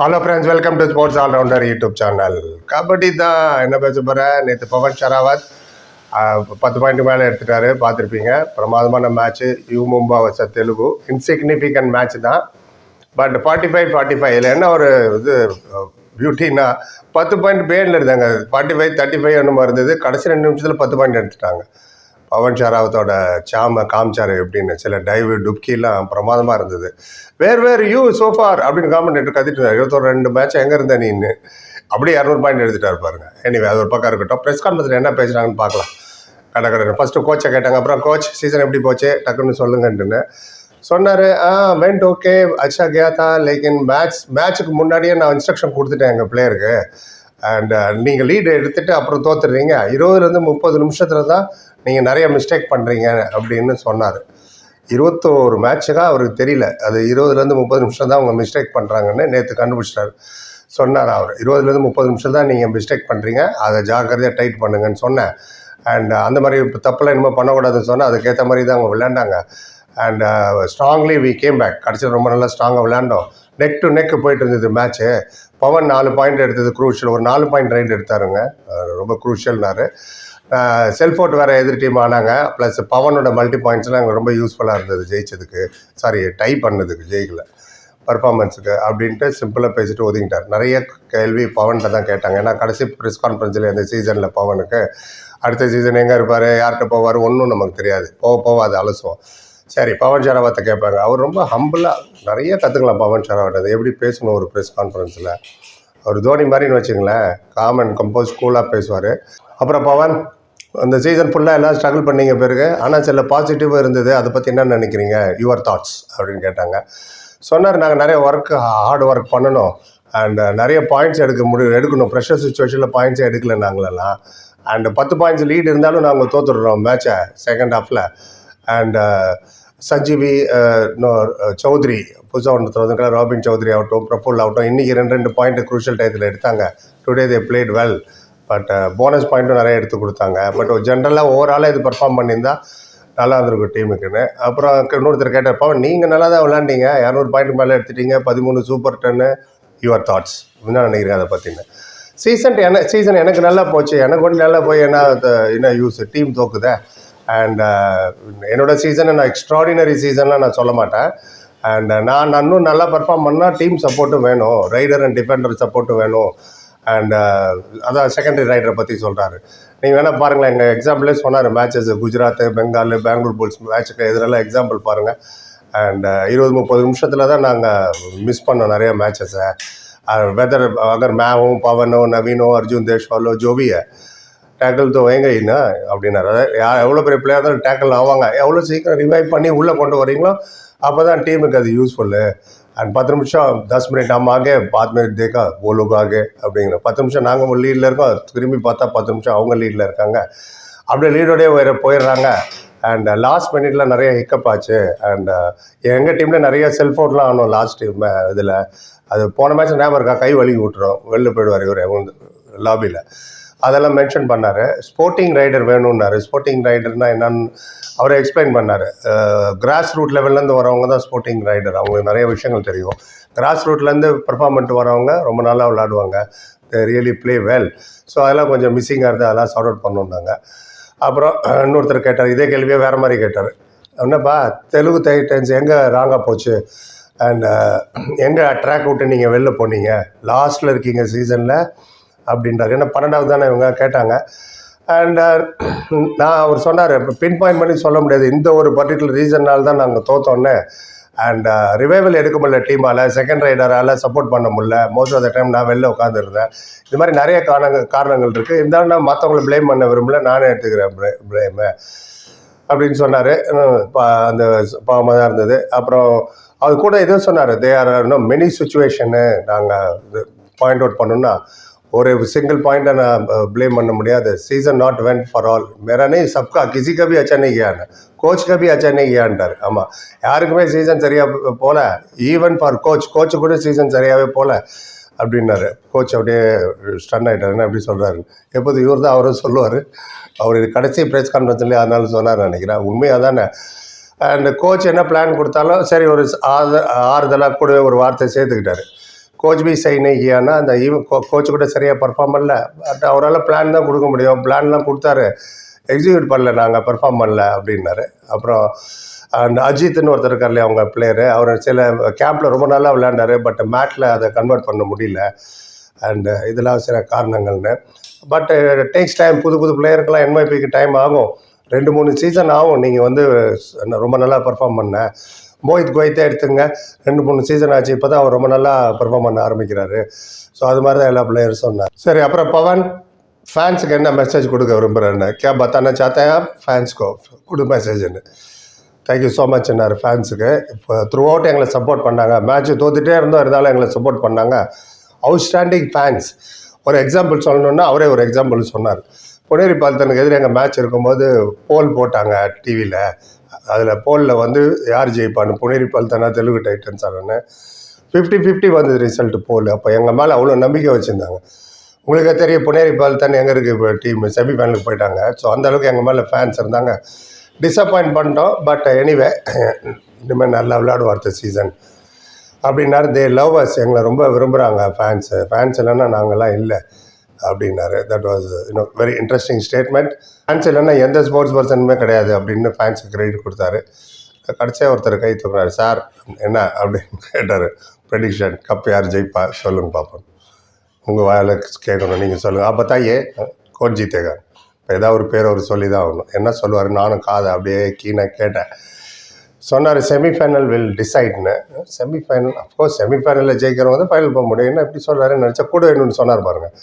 Hello friends welcome to sports allrounder YouTube channel kabaddi தான் என்ன பேச போகிறேன் நேற்று பவன் ஷராவத் பத்து பாயிண்ட் மேலே எடுத்துட்டாரு. பார்த்துருப்பீங்க. பிரமாதமான மேட்ச்சு யூ மும்பா வச்ச தெலுங்கு. இன்சிக்னிஃபிகண்ட் மேட்ச் தான். But forty five forty five இதில் என்ன ஒரு இது பியூட்டின்னா பத்து பாயிண்ட் பேரில் இருந்தாங்க ஃபார்ட்டி ஃபைவ் தேர்ட்டி ஃபைவ் என்னமோ இருந்தது. கடைசி ரெண்டு நிமிஷத்தில் பத்து பாயிண்ட் எடுத்துட்டாங்க. பவன் ஷராவத்தோட சாம காமிச்சாரு எப்படின்னு. சில டைவு டுப்கிலாம் பிரமாதமாக இருந்தது. Where were you so far அப்படின்னு காமெண்ட் கத்திட்டு இருந்தார். இருபத்தொரு ரெண்டு மேட்ச் எங்கே இருந்த நீன்னு அப்படியே இரநூறு பாயிண்ட் எடுத்துட்டாரு பாருங்க. எனிவே அது ஒரு பக்கம் இருக்கட்டும். ப்ரெஸ் கான்ஃபரன்ஸில் என்ன பேசுகிறாங்கன்னு பார்க்கலாம். கடை கடை ஃபஸ்ட்டு கோச்சை கேட்டாங்க. அப்புறம் கோச் சீசன் எப்படி போச்சு? டக்குன்னு சொல்லுங்கன்ட்டுன்னு. சொன்னார் ஆ வெண்ட் ஓகே அச்சா கேதா லைக் லேக்கின் மேட்ச் மேட்ச்சுக்கு முன்னாடியே நான் இன்ஸ்ட்ரக்ஷன் கொடுத்துட்டேன் எங்கள் பிளேயருக்கு அண்ட் uh, நீங்கள் லீடு எடுத்துகிட்டு அப்புறம் தோத்துடுறீங்க. இருபதுலேருந்து முப்பது நிமிஷத்தில் தான் நீங்கள் நிறைய மிஸ்டேக் பண்ணுறீங்க அப்படின்னு சொன்னார். இருபத்தோரு மேட்சுக்காக அவருக்கு தெரியல. அது இருபதுலேருந்து முப்பது நிமிஷம் தான் அவங்க மிஸ்டேக் பண்ணுறாங்கன்னு நேற்று கண்டுபிடிச்சிட்டார். சொன்னார் அவர். இருபதுலேருந்து முப்பது நிமிஷம் தான் நீங்கள் மிஸ்டேக் பண்ணுறீங்க அதை ஜாக்கிரதையாக டைட் பண்ணுங்கன்னு சொன்னேன். அண்ட் uh, அந்த மாதிரி இப்போ தப்பெல்லாம் இனிமேல் பண்ணக்கூடாதுன்னு சொன்னால் அதுக்கேற்ற மாதிரி தான் அவங்க விளையாண்டாங்க. And strongly we came back கடைசியில் ரொம்ப நல்லா ஸ்ட்ராங்காக விளையாண்டோம். நெக் டு நெக் போயிட்டு இருந்தது மேட்ச்சு பவன் நாலு பாயிண்ட் எடுத்தது குரூஷியல் ஒரு நாலு பாயிண்ட் ரெண்டு எடுத்தாருங்க. ரொம்ப குரூஷியல்னாரு செல்ஃபோர்ட் வேறு எதிர் டீம் ஆனாங்க. ப்ளஸ் பவனோட மல்டி பாயிண்ட்ஸ்லாம் அங்கே ரொம்ப யூஸ்ஃபுல்லாக இருந்தது ஜெயிச்சதுக்கு. சாரி டை பண்ணதுக்கு ஜெயிக்கல. பர்ஃபார்மன்ஸுக்கு அப்படின்ட்டு சிம்பிளாக பேசிட்டு ஒதுங்கிட்டார். நிறைய கேள்வி பவன்கிட்ட தான் கேட்டாங்க. ஏன்னா கடைசி ப்ரெஸ் கான்ஃபரன்ஸில் இந்த சீசனில் பவனுக்கு அடுத்த சீசன் எங்கே இருப்பார்? யார்கிட்ட போவார்? ஒன்றும் நமக்கு தெரியாது. போக போக அது அலசுவோம். சரி பவன் ஷராவத்தை கேட்பாரு அவர் ரொம்ப ஹம்பிளாக நிறைய கற்றுக்கலாம் பவன் ஷராவத்தை எப்படி பேசணும் ஒரு ப்ரெஸ் கான்ஃபரன்ஸில் அவர் தோனி மாதிரின்னு வச்சுங்களேன் காமன் கம்போஸ் கூலாக பேசுவார். அப்புறம் பவன் அந்த சீசன் ஃபுல்லாக எல்லாம் ஸ்ட்ரகிள் பண்ணீங்க பிறகு ஆனால் சில பாசிட்டிவ் இருந்தது. அதை பற்றி என்ன நினைக்கிறீங்க? யுவர் தாட்ஸ் அப்படின்னு கேட்டாங்க. சொன்னார் நாங்கள் நிறைய ஒர்க் ஹார்ட் ஒர்க் பண்ணணும். அண்ட் நிறைய பாயிண்ட்ஸ் எடுக்க முடியும் எடுக்கணும். ப்ரெஷர் சுச்சுவேஷனில் பாயிண்ட்ஸே எடுக்கல நாங்களெல்லாம். அண்ட் பத்து பாயிண்ட்ஸ் லீட் இருந்தாலும் நாங்கள் தோத்துடுறோம் மேட்சை செகண்ட் ஹாஃபில் அண்ட் சஞ்சீவி இன்னும் சௌத்ரி புதுசாக ஒன்று திறந்துக்கலாம் ராபின் சௌத்ரி ஆகட்டும் பிரபுல் ஆகட்டும் இன்றைக்கி ரெண்டு ரெண்டு பாயிண்ட் குரூஷியல் டயத்தில் எடுத்தாங்க. Today they played well but bonus பாயிண்ட்டும் நிறைய எடுத்து கொடுத்தாங்க. பட் ஜென்ரலாக ஓவராலாக இது பர்ஃபார்ம் பண்ணியிருந்தா நல்லா இருந்திருக்கும் டீமுக்குன்னு அப்புறம் இன்னொருத்தர் கேட்டப்போ நீங்கள் நல்லா தான் விளாண்டீங்க இரநூறு பாயிண்ட் மேலே எடுத்துட்டீங்க. பதிமூணு சூப்பர் டென்னு யுவர் தாட்ஸ் என்ன நினைக்கிறீங்க அதை பற்றின சீசன் என சீசன் எனக்கு நல்லா போச்சு. எனக்கு ஒன்று நல்லா போய் என்ன என்ன யூஸ் டீம் தோக்குதே. அண்ட் uh, என்னோட சீசனை நான் எக்ஸ்ட்ராடினரி சீசன்லாம் நான் சொல்ல மாட்டேன். அண்ட் uh, நான் இன்னும் நல்லா பர்ஃபார்ம் பண்ணால் டீம் சப்போர்ட்டும் வேணும். ரைடர் அண்ட் டிஃபெண்டர் சப்போர்ட்டும் வேணும். அண்ட் uh, அதான் செகண்டரி ரைடரை பற்றி சொல்கிறாரு நீங்கள் வேணால் பாருங்களேன் எங்கள் எக்ஸாம்பிளே சொன்னார் மேட்சஸ் குஜராத்து பெங்காலு பெங்களூர் புல்ஸ் மேட்சுக்கு எதிரெல்லாம் எக்ஸாம்பிள் பாருங்கள் அண்ட் இருபது முப்பது நிமிஷத்தில் தான் நாங்கள் மிஸ் பண்ணோம் நிறையா மேட்சஸை வெதர் அகர் மேவும் பவனோ நவீனோ அர்ஜுன் தேஷ்வாலோ ஜோபியை டேக்கிள் தோ வேங்கைனா அப்படின்னாரு. யார் எவ்வளோ பெரிய பிளேயர் தான் டேக்கிள் ஆவாங்க? எவ்வளோ சீக்கிரம் ரிவைவ் பண்ணி உள்ளே கொண்டு வரீங்களோ அப்போ தான் டீமுக்கு அது யூஸ்ஃபுல்லு அண்ட் பத்து நிமிஷம் தஸ் மினிட் ஆம் ஆகே பாத் மினிட் தேக்கா ஓ ஆகே அப்படிங்கிற. பத்து நிமிஷம் நாங்கள் லீடில் இருக்கோம் திரும்பி பார்த்தா பத்து நிமிஷம் அவங்க லீடில் இருக்காங்க. அப்படியே லீடோடய வேறு போயிடுறாங்க. அண்ட் லாஸ்ட் மினிட்ல நிறைய ஹிக்கப் ஆச்சு. அண்ட் எங்கள் டீமில் நிறைய செல்ஃபோன்லாம் ஆனோம் லாஸ்ட் டீம் இதில். அது போன மேட்ச் ஞாபகம் இருக்கா? கை வலி விட்டுரும். வெளில போயிடுவார் இவர் லாபியில் அதெல்லாம் மென்ஷன் பண்ணார். ஸ்போர்ட்டிங் ரைடர் வேணும்னாரு. ஸ்போர்ட்டிங் ரைடர்னால் என்னன்னு அவரை எக்ஸ்பிளைன் பண்ணார். கிராஸ் ரூட் லெவல்லேருந்து வரவங்க தான் ஸ்போர்ட்டிங் ரைடர் அவங்களுக்கு நிறைய விஷயங்கள் தெரியும். கிராஸ் ரூட்லேருந்து பெர்ஃபார்ம் பண்ணிட்டு வரவங்க ரொம்ப நல்லா விளாடுவாங்க ரியலி ப்ளே வெல் ஸோ அதெல்லாம் கொஞ்சம் மிஸ்ஸிங்காக இருந்து அதெல்லாம் சார்ட் அவுட் பண்ணணுன்னாங்க அப்புறம் இன்னொருத்தர் கேட்டார். இதே கேள்வியே வேறு மாதிரி கேட்டார். என்னப்பா தெலுங்கு டைட்டன்ஸ் எங்கே ராங்காக போச்சு? அண்ட் எங்கே ட்ராக் விட்டு நீங்கள் வெளில போனீங்க? லாஸ்ட்டில் இருக்கீங்க சீசனில் அப்படின்றாரு. ஏன்னா பன்னெண்டாவது தானே இவங்க கேட்டாங்க. அண்ட் uh, நான் அவர் சொன்னார் பின் பாயிண்ட் பண்ணி சொல்ல முடியாது. இந்த ஒரு பர்டிகுலர் ரீசன்னால் தான் நாங்கள் தோத்தோன்னே. அண்ட் ரிவைவல் uh, எடுக்க முடியல டீமால் செகண்ட் ரைடரால் சப்போர்ட் பண்ண முடியல. மோஸ்ட் ஆஃப் த டைம் நான் வெளில உட்காந்துருந்தேன் இது மாதிரி நிறைய காரணங்கள் காரணங்கள் இருக்குது இருந்தாலும் நான் மற்றவங்களை ப்ளேம் பண்ண விரும்பல. நானே எடுத்துக்கிறேன் ப்ளேமை அப்படின்னு சொன்னார். அந்த பாவமாக தான் இருந்தது. அப்புறம் அது கூட இதுவும் சொன்னார் தே ஆர் இன்னும் மெனி சுச்சுவேஷனு நாங்கள் பாயிண்ட் அவுட் பண்ணோம்னா ஒரு சிங்கிள் பாயிண்ட்டை நான் ப்ளேம் பண்ண முடியாது season not went for all मेरा नहीं सबका किसी का भी अच्छा नहीं गया ना கோச் கபி अच्छा नहीं கியான்ட்டார் ஆமாம் யாருக்குமே சீசன் சரியாக போல ஈவன் ஃபார் கோச் கோச் கூட சீசன் சரியாகவே போல அப்படின்னாரு கோச் அப்படியே ஸ்டன் ஆகிட்டாருன்னு அப்படி சொல்கிறாரு எப்போது இவர் தான் அவரும் சொல்லுவார் அவர் கடைசி ப்ரெஸ் கான்ஃபரன்ஸ்லேயே அதனால சொன்னார் நினைக்கிறேன் உண்மையாக தானே அண்ட் கோச் என்ன பிளான் கொடுத்தாலும் சரி ஒரு ஆறு ஆறுதலாக கூட ஒரு வார்த்தை சேர்த்துக்கிட்டாரு கோச் பி சை அந்த ஈவன் கோச் கூட சரியாக பர்ஃபார்ம் பண்ணல. பட் அவரால் பிளான் தான் கொடுக்க முடியும். பிளான்லாம் கொடுத்தாரு. எக்ஸிக்யூட் பண்ணல நாங்கள் பர்ஃபார்ம் பண்ணல அப்படின்னாரு. அப்புறம் அந்த அஜித்னு ஒருத்தர் இருக்கார் இல்லையா அவங்க பிளேயரு அவர் சில கேம்பில் ரொம்ப நல்லா விளையாண்டாரு. பட் மேட்டில் அதை கன்வெர்ட் பண்ண முடியல. அண்டு இதெல்லாம் சில காரணங்கள்னு. பட் டேக்ஸ் டைம் புது புது பிளேயருக்கெல்லாம் என்ஒய்பிக்கு டைம் ஆகும். ரெண்டு மூணு சீசன் ஆகும். நீங்கள் வந்து ரொம்ப நல்லா பெர்ஃபார்ம் பண்ண. மோஹித் கோயத்தே எடுத்துங்க. ரெண்டு மூணு சீசன் ஆச்சு. இப்போ தான் அவர் ரொம்ப நல்லா பெர்ஃபார்ம் பண்ண ஆரம்பிக்கிறாரு. ஸோ அது மாதிரி தான் எல்லா பிளேயர்ஸும் சொன்னார். சரி அப்புறம் பவன் ஃபேன்ஸுக்கு என்ன மெசேஜ் கொடுக்க விரும்புகிறேன்னு கே. பத்தானா சாத்தையா ஃபேன்ஸ்க்கோ கொடு மெசேஜ்னு தேங்க்யூ ஸோ மச் என்னார் ஃபேன்ஸுக்கு இப்போ த்ரூ அவுட் எங்களை சப்போர்ட் பண்ணாங்க. மேட்ச் தோத்துட்டே இருந்தோம். இருந்தாலும் எங்களை சப்போர்ட் பண்ணாங்க. அவுட்ஸ்டாண்டிங் ஃபேன்ஸ் ஒரு எக்ஸாம்பிள் சொல்லணுன்னா அவரே ஒரு எக்ஸாம்பிள் சொன்னார். பொன்னேரி பாலத்தனுக்கு எதிரே எங்கள் மேட்ச் இருக்கும்போது போல் போட்டாங்க டிவியில் அதில் போலில் வந்து யார் ஜெயிப்பான்னு புனேரி பால்தானா தெலுங்கு டைட்டன்ஸ் ஆனோன்னு ஃபிஃப்டி ஃபிஃப்டி வந்தது ரிசல்ட் போல். அப்போ எங்கள் மேலே அவ்வளோ நம்பிக்கை வச்சுருந்தாங்க. உங்களுக்கு தெரியும் புனேரி தானே எங்கே இருக்குது இப்போ டீம் செமிஃபைனலுக்கு போயிட்டாங்க. ஸோ அந்த அளவுக்கு எங்கள் மேலே ஃபேன்ஸ் இருந்தாங்க. டிசப்பாயின்ட் பண்ணிட்டோம். பட் எனிவே இனிமேல் நல்லா விளையாடுவோம் அடுத்த சீசன் அப்படின்னாரு தே லவ் எங்களை ரொம்ப விரும்புகிறாங்க ஃபேன்ஸு ஃபேன்ஸ் இல்லைன்னா நாங்கள்லாம் இல்லை. அப்படின்னாரு. That was you know very interesting statement fans இல்லைன்னா எந்த ஸ்போர்ட்ஸ் பர்சனுமே கிடையாது அப்படின்னு ஃபேன்ஸுக்கு கிரெடிட் கொடுத்தாரு. கடைசியாக ஒருத்தர் கை தூக்குறாரு சார் என்ன? அப்படின்னு கேட்டார். ப்ரெடிக்ஷன் கப் யார் ஜெயிப்பா? சொல்லுங்க பார்ப்போம் உங்கள் வாயில் கேட்கணும் நீங்கள் சொல்லுங்கள் அப்போ தான் ஏ கோட் ஜீத்தேகா இப்போ ஏதாவது ஒரு பேர் அவர் சொல்லி தான் ஆகணும். என்ன சொல்லுவார்? நானும் காதை அப்படியே கீனாக கேட்டேன். சொன்னார் செமிஃபைனல் வில் டிசைட்னு செமிஃபைனல் அஃப்கோர்ஸ் செமிஃபைனலில் ஜெயிக்கிறவங்க வந்து ஃபைனல் போக முடியும். என்ன இப்படி சொல்கிறாரு நினச்சா கூட வேணும்னு சொன்னார் பாருங்கள்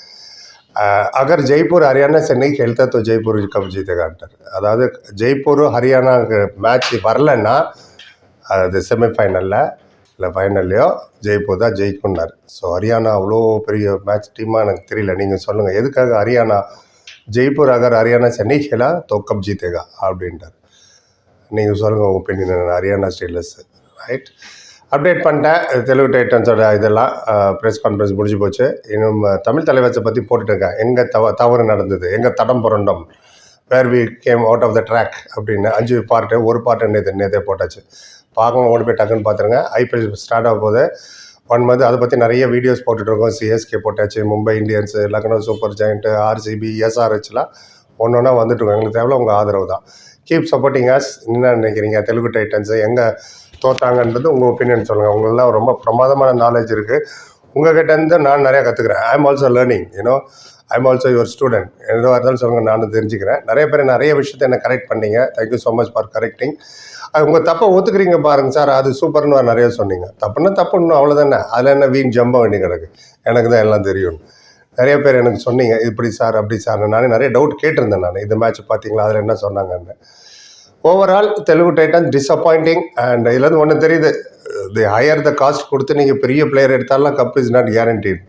அகர் ஜெய்ப்பூர் ஹரியானா சென்னை వెళ్తే தோ ஜெய்ப்பூர் கப் జీతేగా అంటారు అదాదు జైపూర్ హర్యానా மேட்ச் வரலன்னா அது செமிஃபைனலில் இல்லை ஃபைனல்லையோ ஜெய்ப்பூர் தான் ஜெயிக்கும்னார். ஸோ ஹரியானா அவ்வளோ பெரிய மேட்ச் டீமாக எனக்கு தெரியல. நீங்கள் சொல்லுங்கள் எதுக்காக ஹரியானா ஜெய்ப்பூர் அகர் ஹரியானா சென்னை கேலா தோ கப் ஜீத்தேகா அப்படின்ட்டார் நீங்கள் சொல்லுங்கள் ஒப்பீனியன் ஹரியானா ஸ்டேட்லஸ் ரைட் அப்டேட் பண்ணிட்டேன். தெலுங்கு டைட்டன்ஸோட இதெல்லாம் ப்ரெஸ் கான்ஃபரன்ஸ் முடிஞ்சு போச்சு. இன்னும் தமிழ் தலைவர்ஸை பற்றி போட்டுட்ருக்கேன் எங்கே தவ தவறு நடந்தது? எங்கே தடம் புரண்டோம்? Where we came out of the track அப்படின்னு அஞ்சு பார்ட்டு ஒரு பார்ட்டு நேற்று நேற்றே போட்டாச்சு. பார்க்கணும் ஓடி போய் டக்குன்னு பார்த்துருங்க. ஐபிஎல் ஸ்டார்ட் ஆகும் போது ஒன் மந்த் அதை பற்றி நிறைய வீடியோஸ் போட்டுட்ருக்கோம் சிஎஸ்கே போட்டாச்சு Mumbai Indians Lucknow super giant RCB எஸ்ஆர்ஹெச்லாம் ஒன்று ஒன்றா வந்துட்டுருக்கோம் எங்களுக்கு தேவை உங்கள் ஆதரவு தான். கீப் சப்போர்ட்டிங் அஸ் என்ன நினைக்கிறீங்க? தெலுங்கு டைட்டன்ஸு எங்கள் தோத்தாங்கன்றது உங்கள் ஒப்பீனியன் சொல்லுங்கள் உங்களெலாம் ரொம்ப பிரமாதமான நாலேஜ் இருக்குது உங்ககிட்ட இருந்து நான் நிறையா கற்றுக்குறேன் I am also learning you know I am also your student எதுவாக இருந்தாலும் சொல்லுங்கள் நானும் தெரிஞ்சுக்கிறேன். நிறைய பேர் நிறைய விஷயத்தை என்ன கரெக்ட் பண்ணீங்க. Thank you so much for correcting அது உங்கள் தப்பை ஒத்துக்கிறீங்க பாருங்க சார் அது சூப்பர்னு நிறைய சொன்னீங்க. தப்புன்னா தப்புன்னு அவ்வளோதானே அதில் என்ன வீண் ஜம்ப வேண்டி கிடக்கு. எனக்கு தான் எல்லாம் தெரியும். நிறைய பேர் எனக்கு சொன்னீங்க இப்படி சார் அப்படி சார் நானே நிறைய டவுட் கேட்டிருந்தேன் நான். இந்த மேட்ச் பார்த்தீங்களா? அதில் என்ன சொன்னாங்கன்னு. Overall Telugu titan disappointing and இதுலேருந்து ஒன்று தெரியுது. தி ஹையர் த காஸ்ட் கொடுத்து நீங்கள் பெரிய பிளேயர் எடுத்தாலும் cup is not guaranteed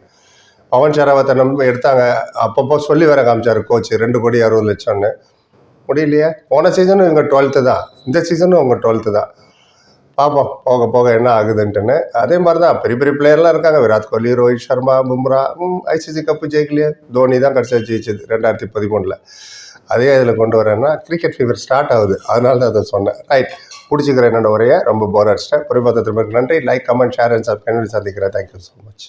Pawan ஷராவத்தை நம்ம எடுத்தாங்க. அப்பப்போ சொல்லி வர காமிச்சார் கோச் ரெண்டு கோடி அறுபது லட்சம்னு. முடியலையே? போன சீசனும் இவங்க டுவெல்த்து தான். இந்த சீசனும் உங்கள் டுவெல்த்து தான். பார்ப்போம் போக போக என்ன ஆகுதுன்ட்டுன்னு. அதே மாதிரி தான் பெரிய பெரிய பிளேயர்லாம் இருக்காங்க. விராட் கோலி ரோஹித் சர்மா பும்ரா ஐசிசி கப்பு ஜெயிக்கலையே? தோனி தான் கடைசியாக ஜெயிச்சது ரெண்டாயிரத்தி பதிமூணில். அதே இதில் கொண்டு வரேன்னா கிரிக்கெட் ஃபீவர் ஸ்டார்ட் ஆகுது. அதனால தான் அதை சொன்னேன். ரைட் பிடிச்சிக்கிற என்னோட உரையை. ரொம்ப போர் அடிச்சிட்டேன். பொறுப்பாக திரும்ப நன்றி. Like comment share and subscribe சந்திக்கிறேன். Thank you so much